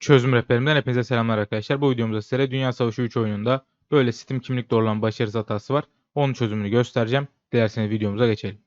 Çözüm rehberimden hepinize selamlar arkadaşlar. Bu videomuzda sizlere Dünya Savaşı 3 oyununda böyle Steam kimlik doğrulan başarısız hatası var. Onun çözümünü göstereceğim. Dilerseniz videomuza geçelim.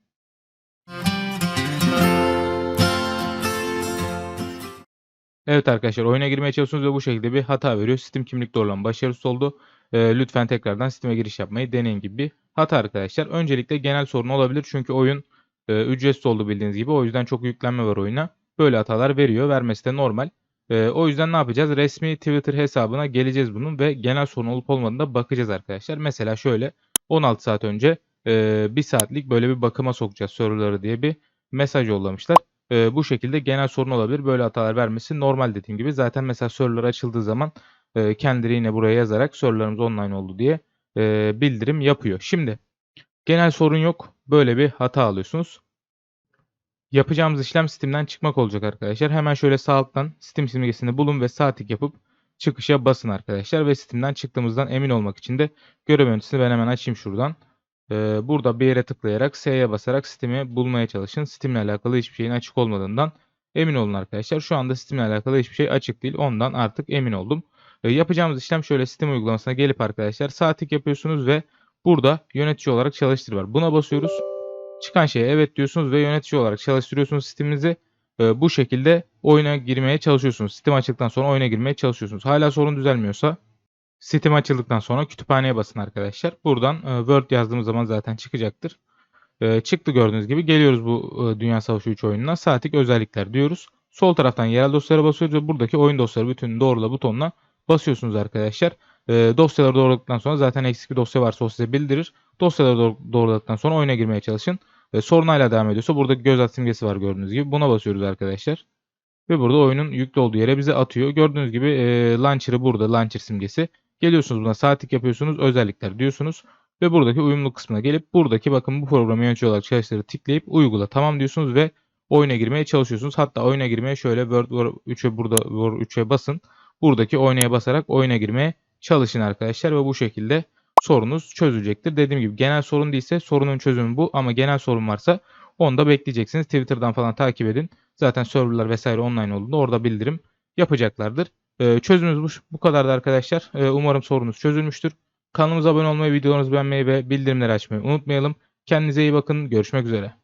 Evet arkadaşlar oyuna girmeye çalışıyorsunuz ve bu şekilde bir hata veriyor. Steam kimlik doğrulan başarısız oldu. Ee, lütfen tekrardan Steam'e giriş yapmayı deneyin gibi bir hata arkadaşlar. Öncelikle genel sorun olabilir çünkü oyun e, ücretsiz oldu bildiğiniz gibi. O yüzden çok yüklenme var oyuna. Böyle hatalar veriyor. Vermesi de normal. Ee, o yüzden ne yapacağız? Resmi Twitter hesabına geleceğiz bunun ve genel sorun olup olmadığına bakacağız arkadaşlar. Mesela şöyle 16 saat önce e, bir saatlik böyle bir bakıma sokacağız serverları diye bir mesaj yollamışlar. E, bu şekilde genel sorun olabilir. Böyle hatalar vermesi normal dediğim gibi. Zaten mesela serverlar açıldığı zaman e, kendileri yine buraya yazarak serverlarımız online oldu diye e, bildirim yapıyor. Şimdi genel sorun yok. Böyle bir hata alıyorsunuz. Yapacağımız işlem Steam'den çıkmak olacak arkadaşlar. Hemen şöyle sağ alttan Steam simgesini bulun ve sağ tık yapıp çıkışa basın arkadaşlar. Ve Steam'den çıktığımızdan emin olmak için de görev yöneticisini ben hemen açayım şuradan. Ee, burada bir yere tıklayarak S'ye basarak Steam'i bulmaya çalışın. Steam'le alakalı hiçbir şeyin açık olmadığından emin olun arkadaşlar. Şu anda Steam'le alakalı hiçbir şey açık değil. Ondan artık emin oldum. Ee, yapacağımız işlem şöyle Steam uygulamasına gelip arkadaşlar sağ tık yapıyorsunuz ve burada yönetici olarak çalıştır var. Buna basıyoruz. Çıkan şeye evet diyorsunuz ve yönetici olarak çalıştırıyorsunuz Steam'inizi. Ee, bu şekilde oyuna girmeye çalışıyorsunuz. Steam açıldıktan sonra oyuna girmeye çalışıyorsunuz. Hala sorun düzelmiyorsa Steam açıldıktan sonra kütüphaneye basın arkadaşlar. Buradan e, Word yazdığımız zaman zaten çıkacaktır. E, çıktı gördüğünüz gibi. Geliyoruz bu e, Dünya Savaşı 3 oyununa. Saatlik özellikler diyoruz. Sol taraftan yerel dosyalara basıyoruz ve buradaki oyun dosyaları bütününü doğrula butonuna basıyorsunuz arkadaşlar. E, dosyaları doğruladıktan sonra zaten eksik bir dosya varsa o size bildirir. Dosyaları doğ- doğruladıktan sonra oyuna girmeye çalışın. E, sorun devam ediyorsa burada göz at simgesi var gördüğünüz gibi. Buna basıyoruz arkadaşlar. Ve burada oyunun yüklü olduğu yere bize atıyor. Gördüğünüz gibi e, launcher'ı burada launcher simgesi. Geliyorsunuz buna saatlik yapıyorsunuz özellikler diyorsunuz. Ve buradaki uyumlu kısmına gelip buradaki bakın bu programı yönetici olarak çalıştırı tıklayıp uygula tamam diyorsunuz ve oyuna girmeye çalışıyorsunuz. Hatta oyuna girmeye şöyle Word War 3'e burada War 3'e basın. Buradaki oynaya basarak oyuna girmeye çalışın arkadaşlar ve bu şekilde sorunuz çözülecektir. Dediğim gibi genel sorun değilse sorunun çözümü bu ama genel sorun varsa onu da bekleyeceksiniz. Twitter'dan falan takip edin. Zaten serverlar vesaire online olduğunda orada bildirim yapacaklardır. Ee, çözümümüz bu, bu kadardı arkadaşlar. Ee, umarım sorunuz çözülmüştür. Kanalımıza abone olmayı, videolarımızı beğenmeyi ve bildirimleri açmayı unutmayalım. Kendinize iyi bakın. Görüşmek üzere.